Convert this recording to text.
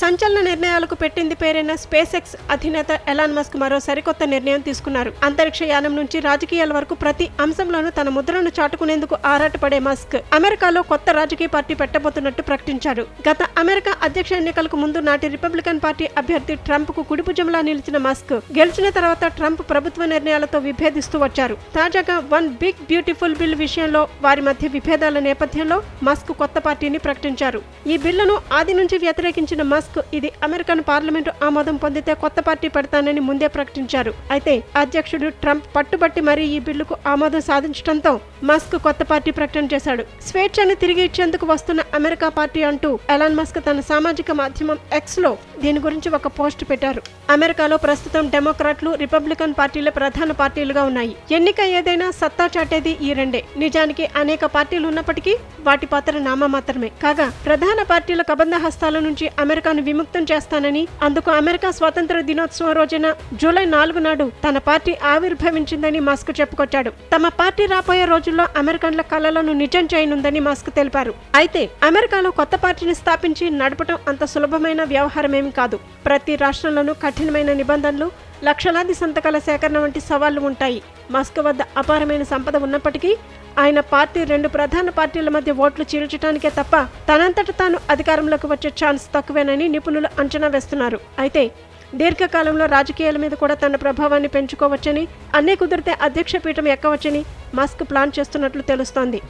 సంచలన నిర్ణయాలకు పెట్టింది పేరైన స్పేస్ ఎక్స్ అధినేత ఎలాన్ మస్క్ మరో సరికొత్త నిర్ణయం తీసుకున్నారు. అంతరిక్ష యానం నుంచి రాజకీయాల వరకు ప్రతి అంశంలోనూ తన ముద్రను చాటుకునేందుకు ఆరాటపడే మస్క్ అమెరికాలో కొత్త రాజకీయ పార్టీ పెట్టబోతున్నట్టు ప్రకటించారు. గత అమెరికా అధ్యక్ష ఎన్నికలకు ముందు నాటి రిపబ్లికన్ పార్టీ అభ్యర్థి ట్రంప్కు కుడిభుజంలా నిలిచిన మస్క్ గెలిచిన తర్వాత ట్రంప్ ప్రభుత్వ నిర్ణయాలతో విభేదిస్తూ వచ్చారు. తాజాగా వన్ బిగ్ బ్యూటిఫుల్ బిల్ విషయంలో వారి మధ్య విభేదాల నేపథ్యంలో మస్క్ కొత్త పార్టీని ప్రకటించారు. ఈ బిల్లును ఆది నుంచి వ్యతిరేకించిన మస్క్ ఇది అమెరికన్ పార్లమెంటు ఆమోదం పొందితే కొత్త పార్టీ పెడతానని ముందే ప్రకటించారు. అయితే అధ్యక్షుడు ట్రంప్ పట్టుబట్టి మరీ ఈ బిల్లుకు ఆమోదం సాధించడంతో మస్క్ కొత్త పార్టీ ప్రకటన చేశాడు. స్వేచ్ఛను తిరిగి ఇచ్చేందుకు వస్తున్న అమెరికా పార్టీ అంటూ ఎలాన్ మస్క్ తన సామాజిక మాధ్యమం ఎక్స్లో దీని గురించి ఒక పోస్ట్ పెట్టారు. అమెరికాలో ప్రస్తుతం డెమోక్రాట్లు రిపబ్లికన్ పార్టీల ప్రధాన పార్టీలుగా ఉన్నాయి. ఎన్నిక ఏదైనా సత్తా చాటేది ఈ రెండే. నిజానికి అనేక పార్టీలు ఉన్నప్పటికీ వాటి పాత్ర నామ మాత్రమే కాగా ప్రధాన పార్టీల కబంధ హస్తాల నుంచి అమెరికాను విముక్తం చేస్తానని అందుకు అమెరికా స్వాతంత్ర దినోత్సవం రోజున జూలై నాలుగు నాడు తన పార్టీ ఆవిర్భవించిందని మస్క్ చెప్పుకొచ్చాడు. తమ పార్టీ రాబోయే రోజుల్లో అమెరికన్ల కలలను నిజం చేయనుందని మస్క్ తెలిపారు. అయితే అమెరికాలో కొత్త పార్టీని స్థాపించి నడపడం అంత సులభమైన వ్యవహారమేమి కాదు. ప్రతి రాష్ట్రంలోనూ కఠినమైన నిబంధనలు లక్షలాది సంతకాల సేకరణ వంటి సవాళ్ళు ఉంటాయి. మస్క్ వద్ద అపారమైన సంపద ఉన్నప్పటికీ ఆయన పార్టీ రెండు ప్రధాన పార్టీల మధ్య ఓట్లు చీల్చడానికే తప్ప తనంతట తాను అధికారంలోకి వచ్చే ఛాన్స్ తక్కువేనని నిపుణులు అంచనా వేస్తున్నారు. అయితే దీర్ఘకాలంలో రాజకీయాల మీద కూడా తన ప్రభావాన్ని పెంచుకోవచ్చని అన్నీ కుదిరితే అధ్యక్ష పీఠం ఎక్కవచ్చని మస్క్ ప్లాన్ చేస్తున్నట్లు తెలుస్తోంది.